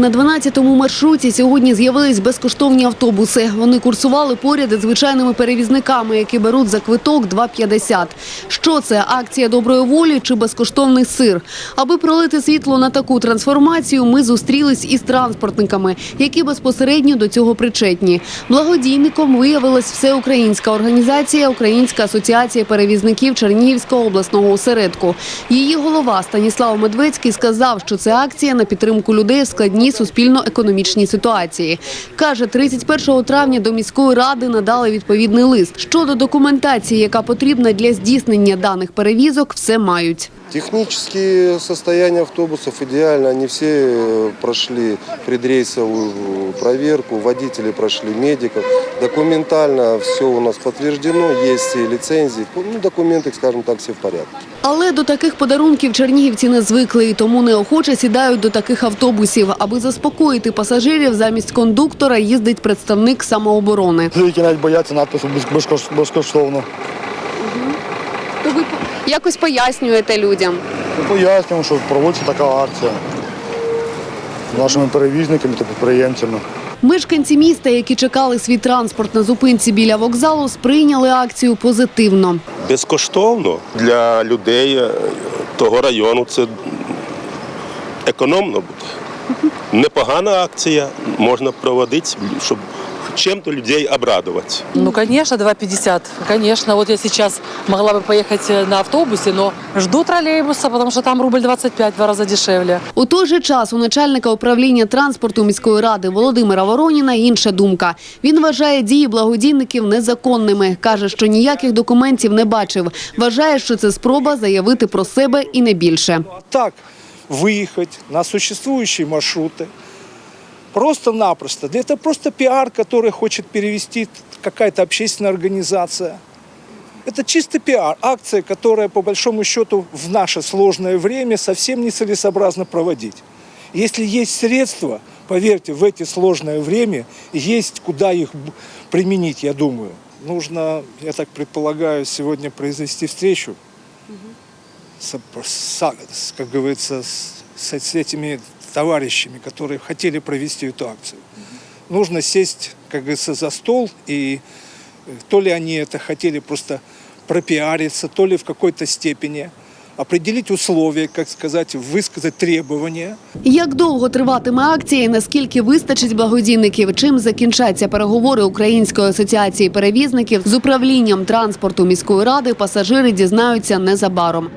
На 12-му маршруті сьогодні з'явились безкоштовні автобуси. Вони курсували поряд із звичайними перевізниками, які беруть за квиток 2,50. Що це – акція доброї волі чи безкоштовний сир? Аби пролити світло на таку трансформацію, ми зустрілись із транспортниками, які безпосередньо до цього причетні. Благодійником виявилась всеукраїнська організація Українська асоціація перевізників Чернігівського обласного осередку. Її голова Станіслав Медведський сказав, що це акція на підтримку людей в складній суспільно-економічній ситуації. Каже, 31 травня до міської ради надали відповідний лист. Щодо документації, яка потрібна для здійснення даних перевізок, все мають. Технические состояния автобусов идеально. Они все э, прошли предрейсовую проверку, водители прошли медиков. Документально все у нас подтверждено, есть и лицензии. Ну, документы, скажем так, все в порядке. Але до таких подарунків чернігівці не звикли і тому неохоче сідають до таких автобусів. Аби заспокоїти пасажирів, замість кондуктора їздить представник самооборони. Люди навіть бояться надпису безкоштовно. Якось пояснюєте людям. Пояснюємо, що проводиться така акція нашими перевізниками та підприємцями. Мешканці міста, які чекали свій транспорт на зупинці біля вокзалу, сприйняли акцію позитивно. безкоштовно для людей е, того району. Це економно буде. Непогана акція, можна проводити, щоб чим-то людей обрадувати. Ну, конечно, 2,50. Конечно, вот я сейчас могла бы поехать э, на автобусе, но жду троллейбуса, потому что там рубль 25, два раза дешевле. У той же час у начальника управління транспорту міської ради Володимира Вороніна інша думка. Він вважає дії благодійників незаконними. Каже, що ніяких документів не бачив. Вважає, що це спроба заявити про себе і не більше. А так выехать на существующие маршруты Просто-напросто. Это просто пиар, который хочет перевести какая-то общественная организация. Это чисто пиар, акция, которая по большому счету в наше сложное время совсем нецелесообразно проводить. Если есть средства, поверьте, в это сложное время есть куда их применить, я думаю. Нужно, я так предполагаю, сегодня произвести встречу с, с- как говорится, с- с этими товарищами, которые хотели провести эту акцию. Нужно сесть, как говорится, за стол, и э, то ли они это хотели просто пропиариться, то ли в какой-то степени определить условия, как сказать, высказать требования. Як довго триватиме акція і наскільки вистачить благодійників? Чим закінчаться переговори Української асоціації перевізників з управлінням транспорту міської ради? Пасажири дізнаються незабаром.